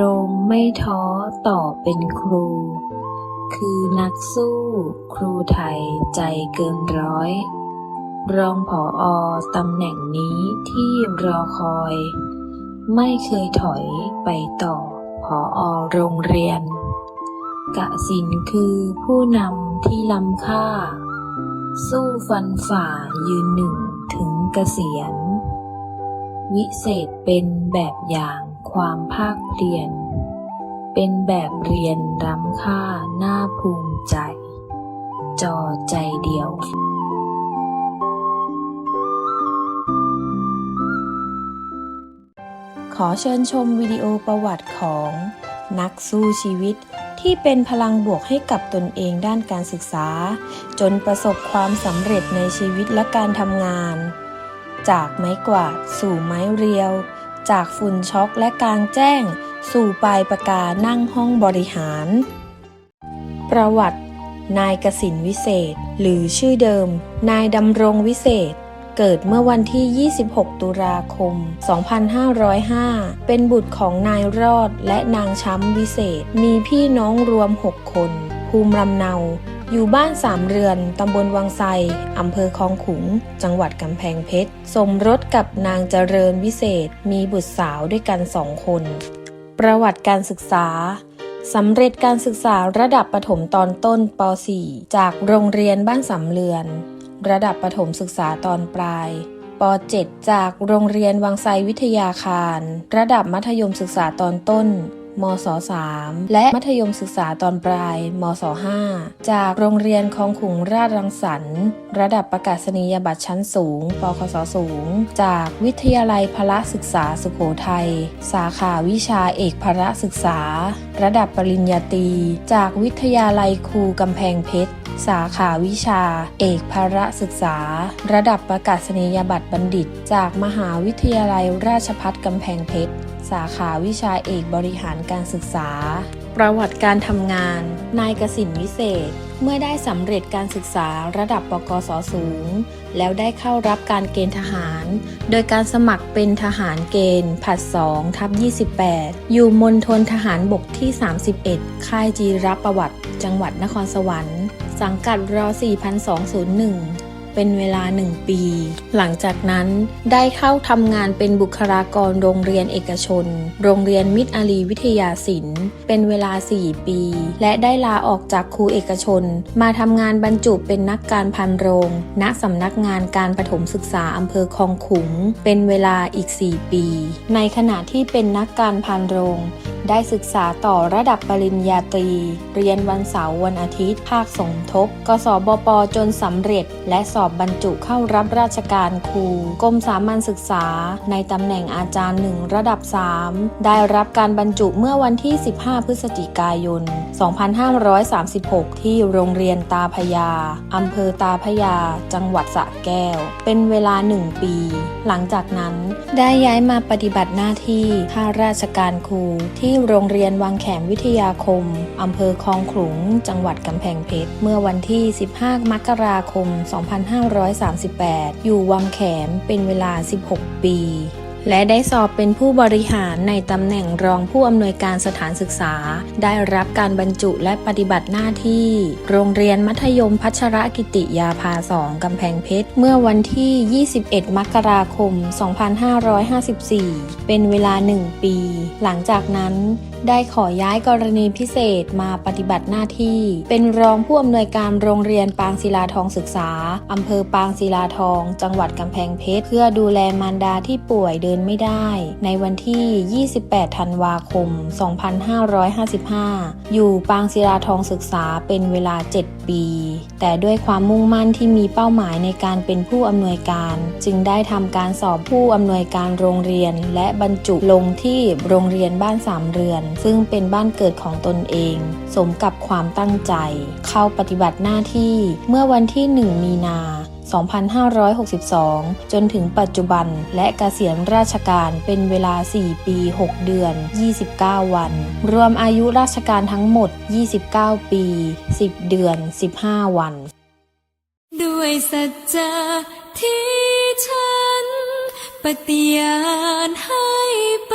รงไม่ท้อต่อเป็นครู คือนักสู้ครูไทยใจเกินร้อย รองผออตำแหน่งนี้ที่รอคอย ไม่เคยถอยไปต่อผออโรงเรียน กะสินคือผู้นำที่ล้ำค่า สู้ฟันฝ่ายืนหนึ่งถึงเกษียณ วิเศษเป็นแบบอย่าง ความภาคเพียรเป็นแบบเรียนล้ำค่าหน่าภูมิใจ จอใจเดียวขอเชิญชมวิดีโอประวัติของนักสู้ชีวิตที่เป็นพลังบวกให้กับตนเองด้านการศึกษา จนประสบความสำเร็จในชีวิตและการทำงาน จากไม้กวาดสู่ไม้เรียว จากฝุ่นช็อกและกลางแจ้ง สู่ปลายปากกานั่งห้องบริหาร ประวัติ นายกสินวิเศษ หรือชื่อเดิม นายดำรงวิเศษ เกิดเมื่อวันที่ 26 ตุลาคม 2505 เป็นบุตรของนายรอดและนางช้ำวิเศษ มีพี่น้องรวม 6 คน ภูมิลำเนา อยู่บ้านสามเรือน ตำบลวังไซอำเภอคลองขุง จังหวัดกำแพงเพชร สมรสกับนางเจริญวิเศษ มีบุตรสาวด้วยกันสองคน ประวัติการศึกษาสำเร็จการศึกษาระดับประถมตอนต้นป .4 จากโรงเรียนบ้านสำเรือน ระดับประถมศึกษาตอนปลายป .7 จากโรงเรียนวังไซวิทยาคาร ระดับมัธยมศึกษาตอนต้น มศ 3 และมัธยมศึกษาตอนปลายมศ 5 จากโรงเรียนคลองขุงราชรังสรรค์ ระดับประกาศนียบัตรชั้นสูง ปคสสูง จากวิทยาลัยพละศึกษาสุโขทัย สาขาวิชาเอกพละศึกษา ระดับปริญญาตรี จากวิทยาลัยครูกำแพงเพชรสาขาวิชา เอกภาระศึกษา ระดับประกาศนียบัตรบัณฑิต จากมหาวิทยาลัยราชภัฏกำแพงเพชร สาขาวิชาเอกบริหารการศึกษา ประวัติการทำงาน นายกสินวิเศษ เมื่อได้สำเร็จการศึกษาระดับปกศสูง แล้วได้เข้ารับการเกณฑ์ทหาร โดยการสมัครเป็นทหารเกณฑ์ ผัด2ทับ28 อยู่มณฑลทหารบกที่ 31 ค่ายจีรประวัติ จังหวัดนครสวรรค์ สังกัดร 4201 เป็นเวลา 1 ปี หลังจากนั้นได้เข้าทำงานเป็นบุคลากรโรงเรียนเอกชน โรงเรียนมิตรอารีวิทยาศิลป์ เป็นเวลา 4 ปี และได้ลาออกจากครูเอกชน มาทำงานบรรจุเป็นนักการพันโรง ณสำนักงานการประถมศึกษาอำเภอคลองขุง เป็นเวลาอีก 4 ปี ในขณะที่เป็นนักการพันโรง ได้ศึกษาต่อระดับปริญญาตรี เรียนวันเสาร์วันอาทิตย์ ภาคสมทบ กสบปจนสำเร็จ และสอบบรรจุเข้ารับราชการครูกรมสามัญศึกษา ในตำแหน่งอาจารย์หนึ่งระดับ 3 ได้รับการบรรจุเมื่อวันที่ 15 พฤศจิกายน 2536 ที่โรงเรียนตาพยาอำเภอตาพยา จังหวัดสระแก้ว เป็นเวลา1ปี หลังจากนั้นได้ย้ายมาปฏิบัติหน้าที่ข้าราชการครูที่ที่โรงเรียนวังแขมวิทยาคม อำเภอคลองขลุง จังหวัดกำแพงเพชร เมื่อวันที่ 15 มกราคม 2538 อยู่วังแขมเป็นเวลา 16 ปี และได้สอบเป็นผู้บริหารในตำแหน่งรองผู้อำนวยการสถานศึกษา ได้รับการบรรจุและปฏิบัติหน้าที่ โรงเรียนมัธยมพัชรกิติยาภาสองกำแพงเพชร เมื่อวันที่ 21 มกราคม 2554 เป็นเวลา 1 ปี หลังจากนั้น ได้ขอย้ายกรณีพิเศษมาปฏิบัติหน้าที่ เป็นรองผู้อำนวยการโรงเรียนปางศิลาทองศึกษาอำเภอปางศิลาทอง จังหวัดกำแพงเพชร เพื่อดูแลมารดาที่ป่วยเดินไม่ได้ ในวันที่ 28 ธันวาคม 2555 อยู่ปางศิลาทองศึกษาเป็นเวลา 7 ปี แต่ด้วยความมุ่งมั่นที่มีเป้าหมายในการเป็นผู้อำนวยการ จึงได้ทำการสอบผู้อำนวยการโรงเรียน และบรรจุลงที่โรงเรียนบ้านสามเรือนซึ่งเป็นบ้านเกิดของตนเอง สมกับความตั้งใจ เข้าปฏิบัติหน้าที่เมื่อวันที่ 1 มีนา 2562 จนถึงปัจจุบันและเกษียณราชการเป็นเวลา 4 ปี 6 เดือน 29 วัน รวมอายุราชการทั้งหมด 29 ปี 10 เดือน 15 วัน ด้วยสัจจะที่ฉัน ปฏิญาณให้ไป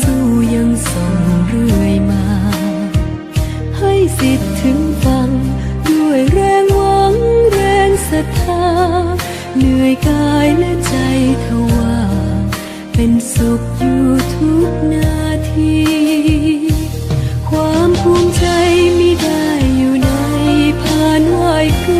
สู้ยังส่งเรื่อยมา ให้สิทธิ์ถึงฟัง ด้วยแรงหวังแรงศรัทธา เหนื่อยกายและใจทว่าเป็นสุขอยู่ทุกนาที ความภูมิใจไม่ได้อยู่ในผ่านไหวครู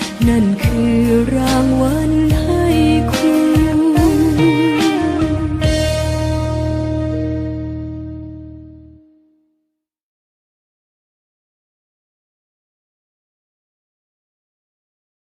นั่นคือรางวัลให้